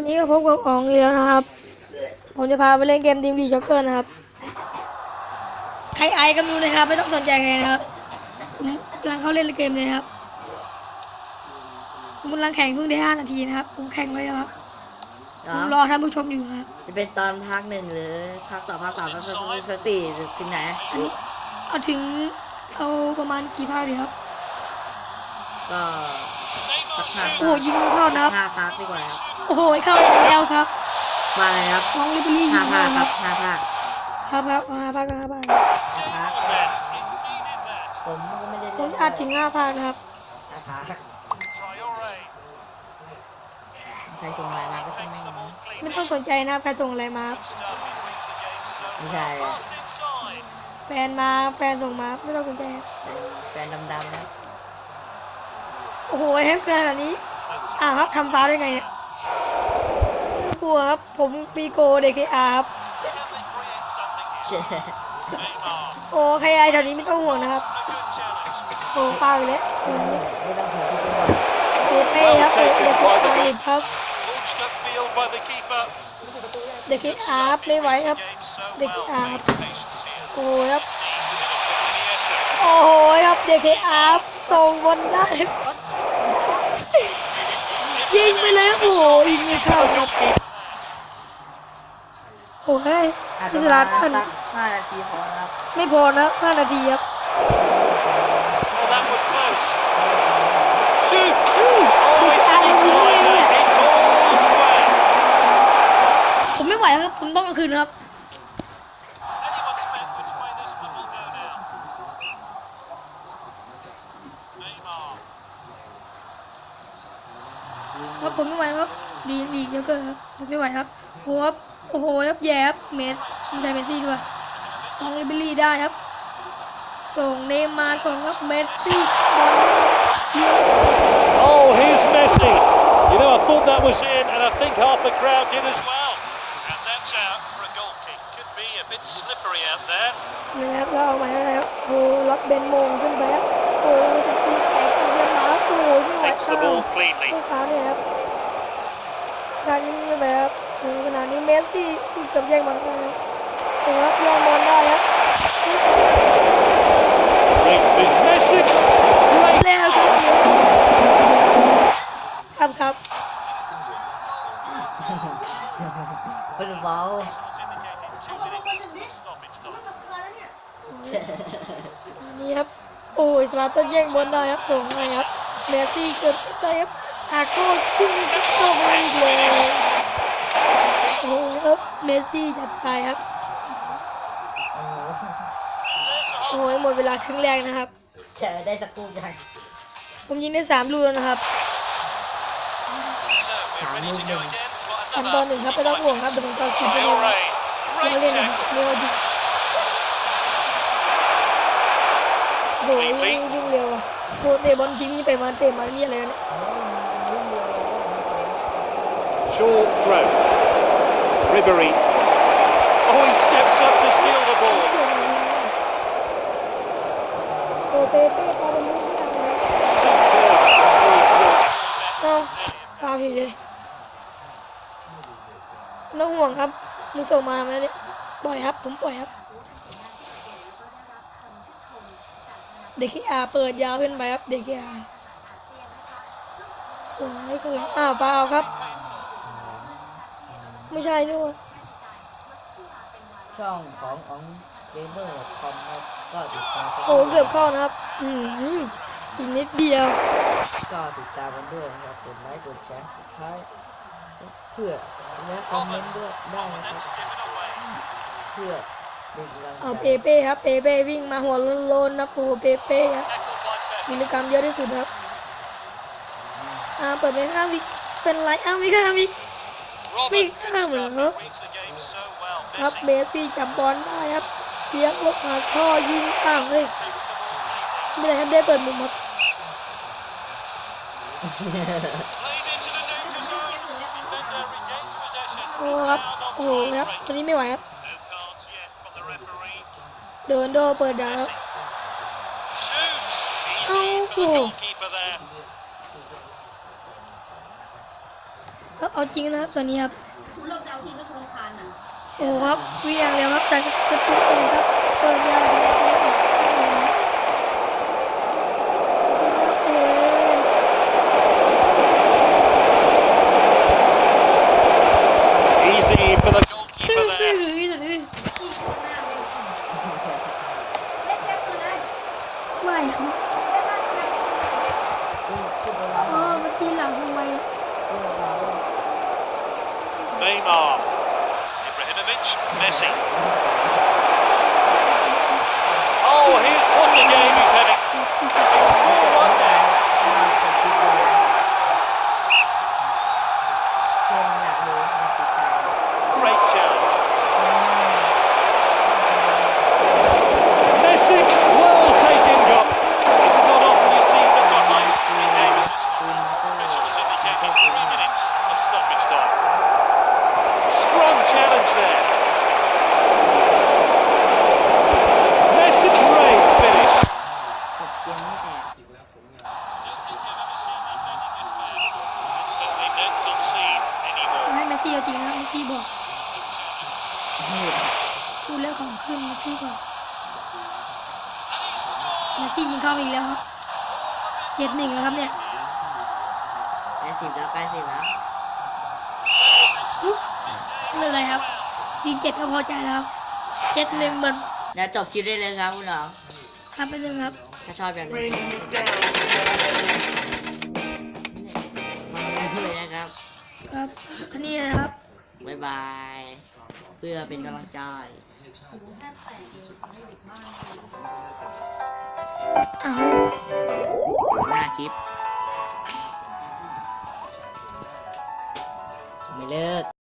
วันนี้ก็พบกับอ๋องอีกแล้วนะครับ ผมจะพาไปเล่นเกมดีมดีช็อกเกอร์นะครับ ใครไอก็ไม่รู้นะครับ ไม่ต้องสนใจใครนะครับผมกำลังเข้าเล่นเกมเลยนะครับ ผมกำลังแข่งเพิ่งได้ห้านาทีนะครับ ผมแข่งไว้แล้วครับผมรอท่านผู้ชมอยู่นะครับจะเป็นตอนภาคหนึ่งหรือภาคสองภาคสามภาคสี่ภาคสี่หรือถึงไหนอันนี้เอาถึงเอาประมาณกี่ภาคดีครับก็ สักภาคโอ้โหยิงไม่เข้านะครับ ห้าภาคดีกว่าครับโอ้โหเข้าแล้วครับมาเลยครับน้องลิบลี่ยิห้างภาเข้าคคครัรับบห้าภาคครับครับห้าภาคห้าภาคห้าภาคผมก็ไม่ได้ผเล่มนจะอัดถึงห้าภาคนะครับ ห้าภาคใครส่งอะไรมาก็ช่างแม่งนะไม่ต้องสนใจนะใครส่งอะไรมาครับไม่ใช่อะแฟนมาแฟนส่งมาไม่ต้องสนใจครับแฟนดำๆนะ โอ้โหแฮมขนาดนี้อ่าครับทำฟาวได้ไงเนี่ยกลัวครับ ผมปีโกเด็กอาครับเช่โอ้ใครไอแถวนี้ไม่ต้องห่วงนะครับโอ้ฟาวไปแล้วไม่ต้องห่วงที่เป็นหวัดเอเป้ครับเด็กเด็กอาร์ครับ Launched upfield by the keeper. เด็กอาร์ไม่ไหวครับเด็กอาร์โอ้ยครับโอ้โหครับเด็กอาร์ส่งบอลได้ ยิงไปเลยครับโอ้โหยิงไม่เข้าครับโอ้ยอาจพิจะศมาราสัท่านกห้านาทีพอนะครับไม่พอนะห้านาทีครับ Well, that was close. Shoot! เด็กอาร์ยิงไม่ได้เนี่ย It's all square. ผมไม่ไหวแล้วครับ ผมต้องเอาคืนครับ ครับผมไม่ไหวครับดีดีเยอะเกินครับผมไม่ไหวครับโอ้โหครับโอ้โหครับแย่ครับเมสไม่ใช่เมสซี่ด้วยลองลิเบอรี่ได้ครับ ส่งเนย์มาร์ส่งครับเมสซี่ Oh, here's Messi. You know, I thought that was in, and I think half the crowd did as well. And that's out for a goal kick. Could be a bit slippery out there. นะครับแล้วเอามาให้แล้วโอ้โหรับเบนโมงขึ้นไปครับโอ้ โหไม่ไหว Takes ข้า the ว ball cleanly. ลูกค้าเนี่ยครับการยิงไม่แบบครับถึงขนาดนี้เมสซี่ที่เกับแย่งบอลได้ครับโอ้โหครับแย่งบอลได้ครับ Great big Messi. Great แล้วครับครับฟุตบอลนี่ครับ โอ้ยสลาตันแย่งบอลได้ครับส่งให้ครับ เมสซี่เกิดได้ครับอาโก้ขึ้นเข้ามาอีกเลยโอ้โหครับเมสซี่จัดไปครับโอ้โหโอ้ยหมดเวลาครึ่งแรกนะครับเจอได้สักลูกยังผมยิงได้สามลูกแล้วนะครับสามลูกหนึ่งอันตอนหนึ่งครับไม่ต้องห่วงครับเดี๋ยวผมจะเอาคลิปไปดูครับ Traore. มาเล่น Great นะค tackle. รับเร็วดิ โดยวิ่งวิ่งเร็วอะโคเตะบอลทิ้งนี่ไปมาเตะมานี่อะไรเนี่ย Short throw. Ribery. Oh, he steps up to steal the ball. โคเตเป้ตอนนี้ไม่ได้เลย Superb. เอาฟาวผิดเลยไม่ต้องห่วงครับมึงส่งมาไหมเนี่ยปล่อยครับ ผมปล่อยครับ เด็กที่อาเปิดยาวขึ้นไปครับ เด็กที่อาโอ้ยกันหลังอ้าวฟาวครับ ไม่ใช่ด้วยช่องของของเกมเมอร์คอมครับก็ติดตามกันโอ้เกือบเข้านะครับ อืมอีกนิดเดียว ก็ติดตามกันด้วยนะครับกดไลค์กดแชร์สุดท้ายเพื่อและคอมเมนต์ด้วยได้นะครับเพื่อ เป็นกำลังเอาใจเปเป้ครับ เปเป้วิ่งมาหัวโลนๆนะโอ้โหเปเป้ครับมีกิจกรรมเยอะที่สุดครับอ่าเปิดเป็นข้ามวิเป็นไรอ้าวไม่ข้ามวิไม่ข้ามเหรอ Reads the game so well. ครับเบสซี่จับบอลได้ครับเพียงลบหาท่อยิงต่างเลยไม่ได้ครับได้เปิดมุมครับ Played into the danger zone. Defender regains possession. โอ้ครับโอ้โหครับตอนนี้ไม่ไหวครับ No cards yet from the referee. เดินโดเปิดดาวครับ Shoots. Easy Oh, for the cool. goalkeeper there. ครับเอาจริงนะครับตัวนี้ครับโอ้ครับวิ่งอย่างเร็วครับแต่กระตุกเลยครับเปิดยาก Neymar. Ibrahimovic. Messi. เรื่องของขึ้นเมสซี่ก่อนเมสซี่ยิงเข้าอีกแล้วครับเจ็ดหนึ่งแล้วครับเนี่ยใกล้สิบแล้วใกล้สิบแล้วอุ๊ยไม่เป็นไรครับยิงเจ็ดก็พอใจแล้วครับเจ็ดหนึ่งมันแล้วจบคลิปได้เลยครับคุณหลองครับไปหนึ่งครับ ถ้าชอบแบบนี้มาดูด้วยนะครับ ครับคันนี้นะครับบ๊ายบาย เพื่อเป็นกำลังใจ อ้าวหน้าคลิปไม่เลิก